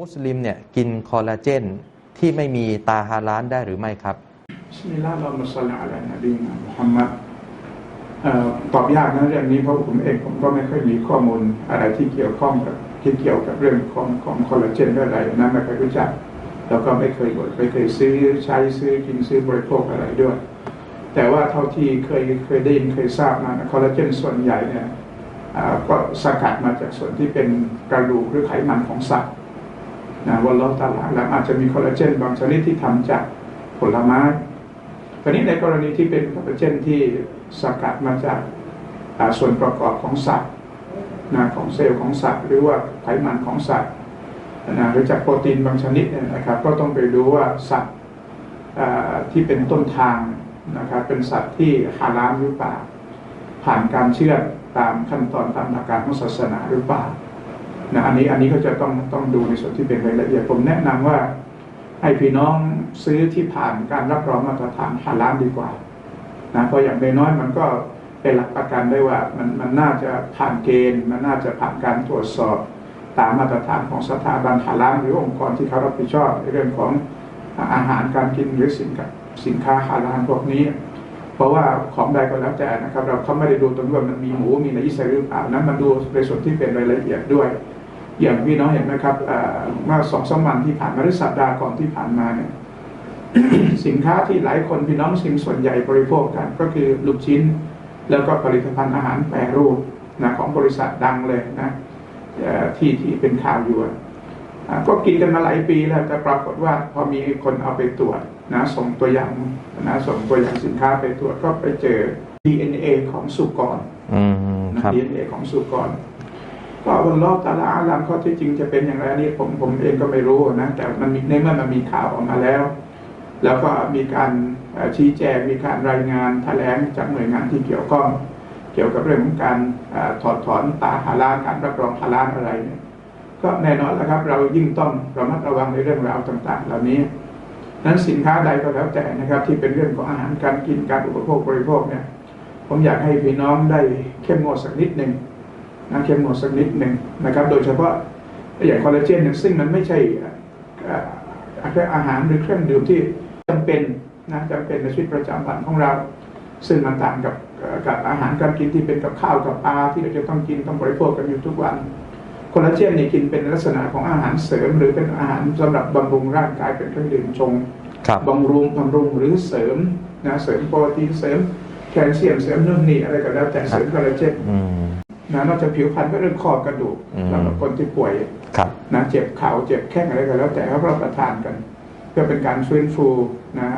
มุสลิมเนี่ยกินคอลลาเจนที่ไม่มีตาฮาลานได้หรือไม่ครับบิสมิลลาฮิรเราะห์มาศ็อลลัลอะลานบีนะมุฮัมมัดตอบยากนะเรื่องนี้เพราะผมเองผมก็ไม่ค่อยมีข้อมูลอะไรที่เกี่ยวข้องกับที่เกี่ยวกับเรื่องของของคอลลาเจนอะไรนะไม่เคยรู้จัก แล้วก็ไม่เคยไม่เคยซื้อใช้ซื้อกินซื้อบริโภคอะไรด้วย แต่ว่าเท่าที่เคยเคยได้ยินเคยทราบมานะคอลลาเจนส่วนใหญ่เนี่ยอ่าก็สกัดมาจากส่วนที่เป็นกระดูกหรือไขมันของสัตว์ นะวันลอตาลาแล้วอาจจะมีคอลลาเจนบางชนิดที่ทำจากผลไม้คราวนี้ในกรณีที่เป็นคอลลาเจนที่สกัดมาจากาส่วนประกอบของสัตว์นะของเซลล์ของสัตว์ หรือว่าไขมันของสัตว์นะหรือจากโปรตีนบางชนิดเนี่ยนะครับ ก็ต้องไปดูว่าสัตว์ที่เป็นต้นทางนะครับเป็นสัตว์ที่ฮาลาลหรือเปล่าผ่านการเชื่อตามขั้นตอนตามหลักการของศาสนาหรือเปล่า นะอันนี้อันนี้ก็จะต้องต้องดูในส่วนที่เป็นรายละเอียดผมแนะนำว่าให้พี่น้องซื้อที่ผ่านการรับรองมาตรฐานฮาลาลดีกว่านะเพราะอย่างน้อยมันก็เป็นหลักประกันได้ว่ามันมันน่าจะผ่านเกณฑ์ มันน่าจะผ่านการตรวจสอบตามมาตรฐานของสถาบันฮาลาลหรือองค์กรที่เขารับผิดชอบในเรื่องของอาหารการกินหรือสินค้าสินค้าฮาลาลพวกนี้ เพราะว่าของใดก็แล้วแต่นะครับ เราเขาไม่ได้ดูตรงว่ามันมีหมูมีนายิสหรือเปล่านั้นมันดูในส่วนที่เป็นรายละเอียดด้วย อย่างพี่น้องเห็นไหมครับเอ่อเมื่อสองสามวันที่ผ่านมาหรือสัปดาห์ก่อนที่ผ่านมาเนี่ยสินค้าที่หลายคนพี่น้องซิมส่วนใหญ่บริโภคกัน ก็คือลูกชิ้น แล้วก็ผลิตภัณฑ์อาหารแปรรูปนะของบริษัทดังเลยนะเอ่อที่ที่เป็นข่าวอยู่อะอ่าก็กินกันมาหลายปีแล้วแต่ปรากฏว่าพอมีคนเอาไปตรวจนะส่งตัวอย่างนะส่งตัวอย่างสินค้าไปตรวจก็ไปเจอ DNA ของสุกรอืมครับดีเอ็นเอของสุกร ก็วันรอบตาลาอาลามข้อที่จริงจะเป็นอย่างไรนนี้ผมผมเองก็ไม่รู้นะแต่มันมในเมื่อมันมีข่าวออกมาแล้ว แล้วก็มีการชี้แจงมีการรายงานแถลงจากหน่วยงานที่เกี่ยวข้อง เกี่ยวกับเรื่องของการอถอดถอนตาฮาลาการรับรองฮาลาอะไรเนี่ยก็แน่นอนแล้วครับ เรายิ่งต้องระมัดระวังในเรื่องราวต่าง ๆ เหล่านี้นั้นสินค้าใดก็แล้วแต่นะครับ ที่เป็นเรื่องของอาหารการกินการอุปโภคบริโภคเนี่ย ผมอยากให้พี่น้องได้เข้มงวดสักนิดหนึ่ง นะเข้มงวดสักนิดหนึ่งนะครับ โดยเฉพาะอย่างคอลลาเจนเนี่ยซึ่งมันไม่ใช่เอ่อแค่อาหารหรือเครื่องดื่มที่จำเป็นนะจำเป็นในชีวิตประจำวันของเรา ซึ่งมันต่างกับเอ่อกับอาหารการกินที่เป็นกับข้าวกับปลาที่เราจะต้องกินต้องบริโภคกันอยู่ทุกวันคอลลาเจนนี่กินเป็นลักษณะของอาหารเสริม หรือเป็นอาหารสำหรับบำรุงร่างกายเป็นเครื่องดื่มชงครับบำรุงบำรุงหรือเสริมนะเสริมโปรตีนเสริมแคลเซียมเสริมนู่นนี่อะไรก็แล้วแต่เสริมคอลลาเจนอืม นะนอกจากผิวพรรณก็เรื่องข้อกระดูกอืมสำหรับคนที่ป่วยครับนะเจ็บเข่าเจ็บแข้งอะไรก็แล้ว แต่เขารับประทานกัน เพื่อเป็นการฟื้นฟูนะ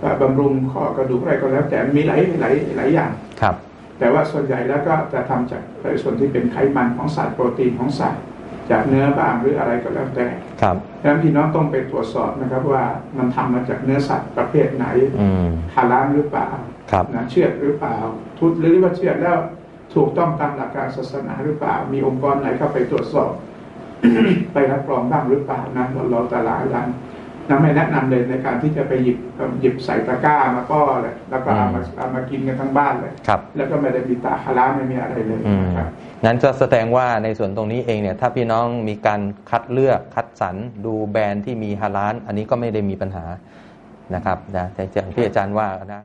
เอ่อบำรุงข้อกระดูกอะไรก็แล้ว แต่มีหลายหลายหลายอย่างครับ แต่ว่าส่วนใหญ่แล้วก็จะทำจากส่วนที่เป็นไขมันของสัตว์โปรตีนของสัตว์จากเนื้อบ้างหรืออะไรก็แล้วแต่ครับดังนั้นพี่น้องต้องไปตรวจสอบนะครับว่ามันทำมาจากเนื้อสัตว์ประเภทไหนอืมฮาลาลหรือเปล่าครับนะเชื่อดหรือเปล่า ทุตหรือว่าเชื่อดแล้ว ถูกต้องตามหลักการศาสนาหรือเปล่า มีองค์กรไหนเข้าไปตรวจสอบ ไปรับรองบ้างหรือเปล่านะเราเราตาลาลันนะไม่แนะนำเลยในการที่จะไปหยิบหยิบใส่ตะกร้ามาก็เลยแล้วก็เอามาเอามากินกันทั้งบ้านเลยครับแล้วก็ไม่ได้มีตาฮาลาลไม่มีอะไรเลยอืมนะครับนั้นก็แสดงว่าในส่วนตรงนี้เองเนี่ย ถ้าพี่น้องมีการคัดเลือกคัดสรรดูแบรนด์ที่มีฮาลาลอันนี้ก็ไม่ได้มีปัญหานะครับนะแต่อย่างที่อาจารย์ว่านะ